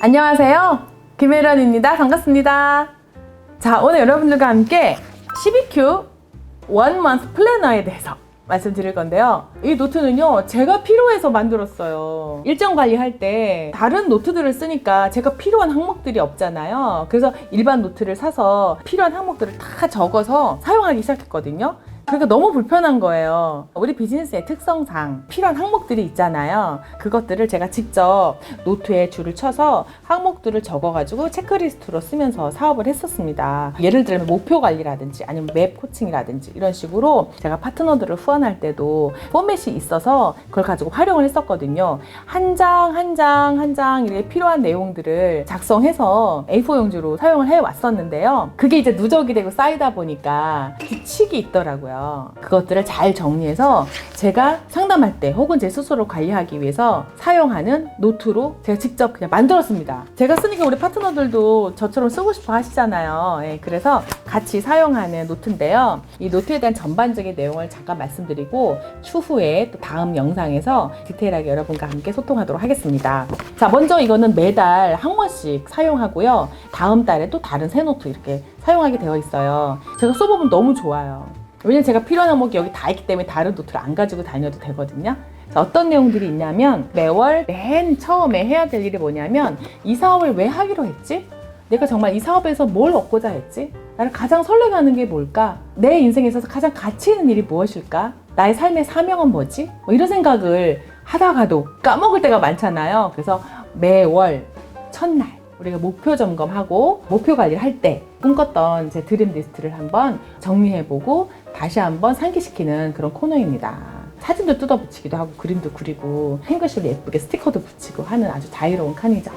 안녕하세요. 김혜련입니다. 반갑습니다. 자, 오늘 여러분들과 함께 12Q 원 먼스 플래너에 대해서 말씀드릴 건데요. 이 노트는요, 제가 필요해서 만들었어요. 일정 관리할 때 다른 노트들을 쓰니까 제가 필요한 항목들이 없잖아요. 그래서 일반 노트를 사서 필요한 항목들을 다 적어서 사용하기 시작했거든요. 그러니까 너무 불편한 거예요. 우리 비즈니스의 특성상 필요한 항목들이 있잖아요. 그것들을 제가 직접 노트에 줄을 쳐서 항목들을 적어가지고 체크리스트로 쓰면서 사업을 했었습니다. 예를 들면 목표 관리라든지 아니면 맵 코칭이라든지 이런 식으로 제가 파트너들을 후원할 때도 포맷이 있어서 그걸 가지고 활용을 했었거든요. 한 장, 한 장, 한 장 이렇게 필요한 내용들을 작성해서 A4 용지로 사용을 해 왔었는데요. 그게 이제 누적이 되고 쌓이다 보니까 규칙이 있더라고요. 그것들을 잘 정리해서 제가 상담할 때 혹은 제 스스로 관리하기 위해서 사용하는 노트로 제가 직접 그냥 만들었습니다. 제가 쓰니까 우리 파트너들도 저처럼 쓰고 싶어 하시잖아요. 예, 그래서 같이 사용하는 노트인데요. 이 노트에 대한 전반적인 내용을 잠깐 말씀드리고 추후에 또 다음 영상에서 디테일하게 여러분과 함께 소통하도록 하겠습니다. 자, 먼저 이거는 매달 한 권씩 사용하고요. 다음 달에 또 다른 새 노트 이렇게 사용하게 되어 있어요. 제가 써보면 너무 좋아요. 왜냐면 제가 필요한 항목이 여기 다 있기 때문에 다른 노트를 안 가지고 다녀도 되거든요. 자, 어떤 내용들이 있냐면 매월 맨 처음에 해야 될 일이 뭐냐면 이 사업을 왜 하기로 했지? 내가 정말 이 사업에서 뭘 얻고자 했지? 나를 가장 설레게 하는 게 뭘까? 내 인생에 있어서 가장 가치 있는 일이 무엇일까? 나의 삶의 사명은 뭐지? 뭐 이런 생각을 하다가도 까먹을 때가 많잖아요. 그래서 매월 첫날 우리가 목표 점검하고 목표 관리를 할 때 꿈꿨던 제 드림 리스트를 한번 정리해보고 다시 한번 상기시키는 그런 코너입니다. 사진도 뜯어 붙이기도 하고 그림도 그리고 행글실로 예쁘게 스티커도 붙이고 하는 아주 자유로운 칸이죠.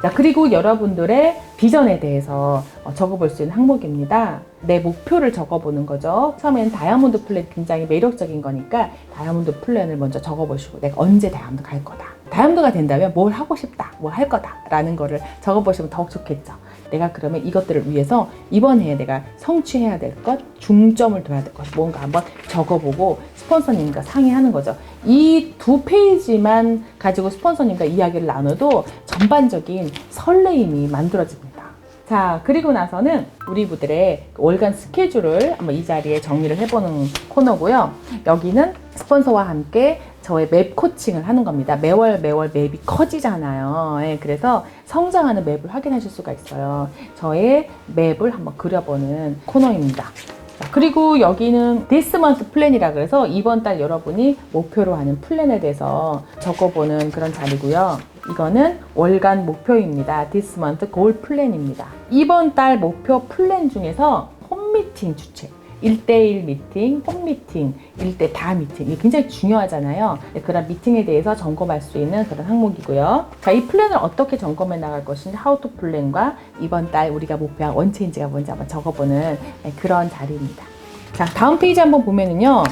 자, 그리고 여러분들의 비전에 대해서 어, 적어볼 수 있는 항목입니다. 내 목표를 적어보는 거죠. 처음에는 다이아몬드 플랜 굉장히 매력적인 거니까 다이아몬드 플랜을 먼저 적어보시고 내가 언제 다이아몬드 갈 거다. 다이아몬드가 된다면 뭘 하고 싶다, 뭘할 거다라는 거를 적어보시면 더욱 좋겠죠. 내가 그러면 이것들을 위해서 이번 해에 내가 성취해야 될 것, 중점을 둬야 될 것, 뭔가 한번 적어보고 스폰서님과 상의하는 거죠. 이 두 페이지만 가지고 스폰서님과 이야기를 나눠도 전반적인 설레임이 만들어집니다. 자, 그리고 나서는 우리 부들의 월간 스케줄을 한번 이 자리에 정리를 해보는 코너고요. 여기는 스폰서와 함께 저의 맵 코칭을 하는 겁니다. 매월 매월 맵이 커지잖아요. 예, 그래서 성장하는 맵을 확인하실 수가 있어요. 저의 맵을 한번 그려보는 코너입니다. 자, 그리고 여기는 This Month 플랜이라 그래서 이번 달 여러분이 목표로 하는 플랜에 대해서 적어보는 그런 자리고요. 이거는 월간 목표입니다. This Month Goal 플랜입니다. 이번 달 목표 플랜 중에서 홈미팅 주최. 1대1 미팅, 홈 미팅, 1대 다 미팅. 이게 굉장히 중요하잖아요. 네, 그런 미팅에 대해서 점검할 수 있는 그런 항목이고요. 자, 이 플랜을 어떻게 점검해 나갈 것인지 하우토 플랜과 이번 달 우리가 목표한 원체인지가 뭔지 한번 적어보는 네, 그런 자리입니다. 자, 다음 페이지 한번 보면은요.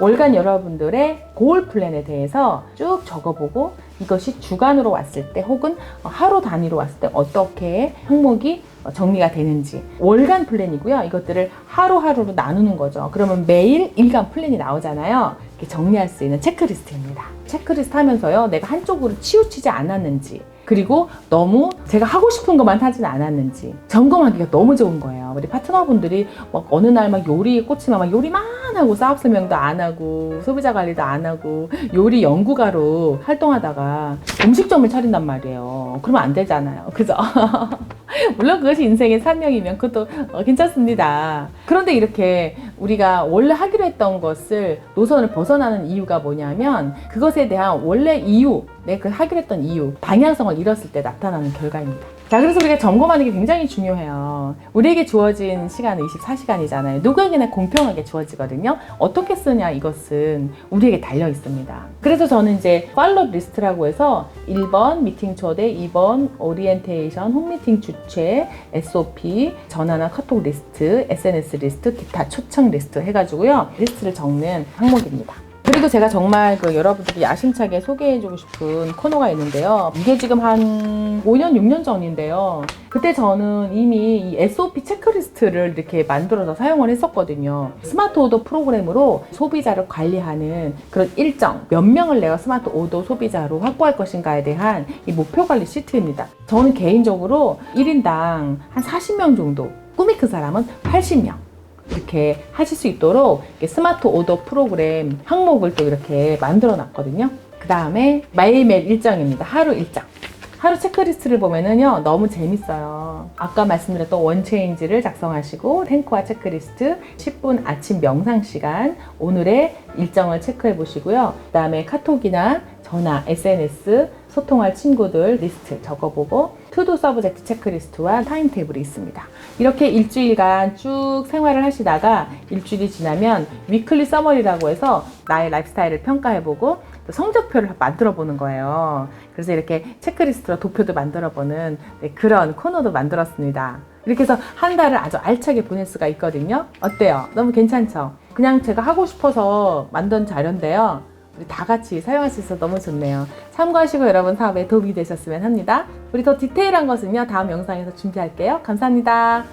월간 여러분들의 고올 플랜에 대해서 쭉 적어보고 이것이 주간으로 왔을 때 혹은 하루 단위로 왔을 때 어떻게 항목이 정리가 되는지 월간 플랜이고요. 이것들을 하루하루로 나누는 거죠. 그러면 매일 일간 플랜이 나오잖아요. 이렇게 정리할 수 있는 체크리스트입니다. 체크리스트 하면서요. 내가 한쪽으로 치우치지 않았는지 그리고 너무 제가 하고 싶은 것만 하진 않았는지 점검하기가 너무 좋은 거예요. 우리 파트너분들이 막 어느 날 막 요리에 꽂히면 막 요리만 하고 사업 설명도 안 하고 소비자 관리도 안 하고 요리 연구가로 활동하다가 음식점을 차린단 말이에요. 그러면 안 되잖아요. 그죠? 물론 그것이 인생의 사명이면 그것도 어, 괜찮습니다. 그런데 이렇게 우리가 원래 하기로 했던 것을 노선을 벗어나는 이유가 뭐냐면 그것에 대한 원래 이유, 내그 하기로 했던 이유, 방향성을 잃었을 때 나타나는 결과입니다. 자, 그래서 우리가 점검하는 게 굉장히 중요해요. 우리에게 주어진 시간은 24시간이잖아요. 누구에게나 공평하게 주어지거든요. 어떻게 쓰냐, 이것은 우리에게 달려 있습니다. 그래서 저는 이제 팔로 리스트라고 해서 1번 미팅 초대, 2번 오리엔테이션, 홈미팅 주최, SOP, 전화나 카톡 리스트, SNS 리스트, 기타 초청 리스트 해가지고요. 리스트를 적는 항목입니다. 그리고 제가 정말 그 여러분들이 야심차게 소개해주고 싶은 코너가 있는데요. 이게 지금 한 5년, 6년 전인데요. 그때 저는 이미 이 SOP 체크리스트를 이렇게 만들어서 사용을 했었거든요. 스마트 오더 프로그램으로 소비자를 관리하는 그런 일정, 몇 명을 내가 스마트 오더 소비자로 확보할 것인가에 대한 이 목표 관리 시트입니다. 저는 개인적으로 1인당 한 40명 정도, 꿈이 큰 사람은 80명. 이렇게 하실 수 있도록 스마트 오더 프로그램 항목을 또 이렇게 만들어 놨거든요. 그 다음에 매일매일 일정입니다. 하루 일정. 하루 체크리스트를 보면은요, 너무 재밌어요. 아까 말씀드렸던 원체인지를 작성하시고, 탱크와 체크리스트, 10분 아침 명상 시간, 오늘의 일정을 체크해 보시고요. 그 다음에 카톡이나 전화, SNS, 소통할 친구들 리스트 적어보고, 투두 서브젝트 체크리스트와 타임 테이블이 있습니다. 이렇게 일주일간 쭉 생활을 하시다가 일주일이 지나면 위클리 서머리라고 해서 나의 라이프스타일을 평가해보고 또 성적표를 만들어 보는 거예요. 그래서 이렇게 체크리스트로 도표도 만들어 보는 네, 그런 코너도 만들었습니다. 이렇게 해서 한 달을 아주 알차게 보낼 수가 있거든요. 어때요? 너무 괜찮죠? 그냥 제가 하고 싶어서 만든 자료인데요. 우리 다 같이 사용할 수 있어서 너무 좋네요. 참고하시고 여러분 사업에 도움이 되셨으면 합니다. 우리 더 디테일한 것은요, 다음 영상에서 준비할게요. 감사합니다.